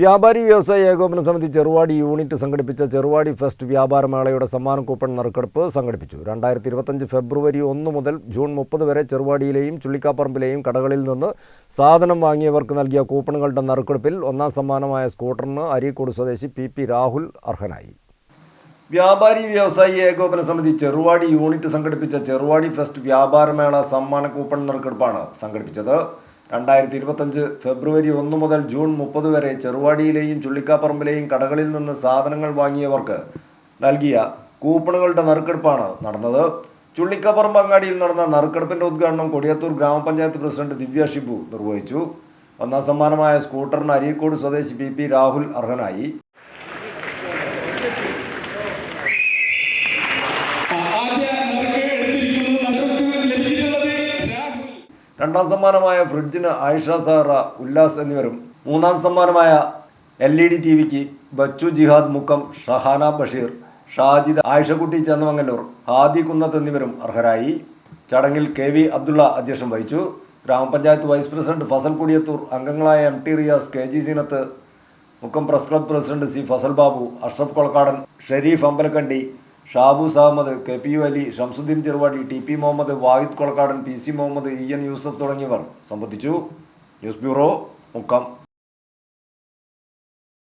വ്യാപാരി വ്യവസായ ഏകോപന സമിതി ചെറുവാടി യൂണിറ്റ് സംഘടിപ്പിച്ച ചെറുവാടി ഫെസ്റ്റ് വ്യാപാരമേളയുടെ സമ്മാന കൂപ്പൺ നറുക്കെടുപ്പ് സംഘടിപ്പിച്ചു. രണ്ടായിരത്തി ഇരുപത്തഞ്ച് ഫെബ്രുവരി ഒന്ന് മുതൽ ജൂൺ മുപ്പത് വരെ ചെറുവാടിയിലെയും ചുള്ളിക്കാപ്പറമ്പിലെയും കടകളിൽ നിന്ന് സാധനം വാങ്ങിയവർക്ക് നൽകിയ കൂപ്പണുകളുടെ നറുക്കെടുപ്പിൽ ഒന്നാം സമ്മാനമായ സ്കൂട്ടറിന് അരീക്കോട് സ്വദേശി പി പി രാഹുൽ അർഹനായി. വ്യാപാരി വ്യവസായി ഏകോപന സമിതി ചെറുവാടി യൂണിറ്റ് സംഘടിപ്പിച്ച ചെറുവാടി ഫെസ്റ്റ് വ്യാപാരമേള സമ്മാന കൂപ്പൺ നറുക്കെടുപ്പാണ് സംഘടിപ്പിച്ചത്. രണ്ടായിരത്തി ഇരുപത്തഞ്ച് ഫെബ്രുവരി ഒന്ന് മുതൽ ജൂൺ മുപ്പത് വരെ ചെറുവാടിയിലെയും ചുള്ളിക്കാപ്പറമ്പിലെയും കടകളിൽ നിന്ന് സാധനങ്ങൾ വാങ്ങിയവർക്ക് നൽകിയ കൂപ്പണുകളുടെ നറുക്കെടുപ്പാണ് നടന്നത്. ചുള്ളിക്കാപ്പറമ്പ് അങ്ങാടിയിൽ നടന്ന നറുക്കെടുപ്പിന്റെ ഉദ്ഘാടനം കൊടിയത്തൂർ ഗ്രാമപഞ്ചായത്ത് പ്രസിഡന്റ് ദിവ്യ ഷിബു നിർവഹിച്ചു. ഒന്നാം സമ്മാനമായ സ്കൂട്ടറിന് അരീക്കോട് സ്വദേശി പി പി രാഹുൽ അർഹനായി. രണ്ടാം സമ്മാനമായ ഫ്രിഡ്ജിന് ആയിഷ സഹറ ഉല്ലാസ് എന്നിവരും മൂന്നാം സമ്മാനമായ L E D T V Bachu Jihad Mukkam Shahana Basheer Shajid Ayishakutty Chendamangallur Hadi Kunnath എന്നിവരും അർഹരായി. ചടങ്ങിൽ കെ വി അബ്ദുള്ള അധ്യക്ഷം വഹിച്ചു. ഗ്രാമപഞ്ചായത്ത് വൈസ് പ്രസിഡന്റ് ഫസൽ കുടിയത്തൂർ അംഗങ്ങളായ M T Riyas K G Seenath Mukkam press club president C Fasal Babu Ashraf Kolakkadan Sherif Ambalakandi Shabus Ahammed K P U Ali Shamsuddin Cheruvadi T P Muhammad Vahid Kolakkadan P C Muhammad E N Yusuf തുടങ്ങിയവർ. സംബന്ധിച്ചു news bureau Mukkam.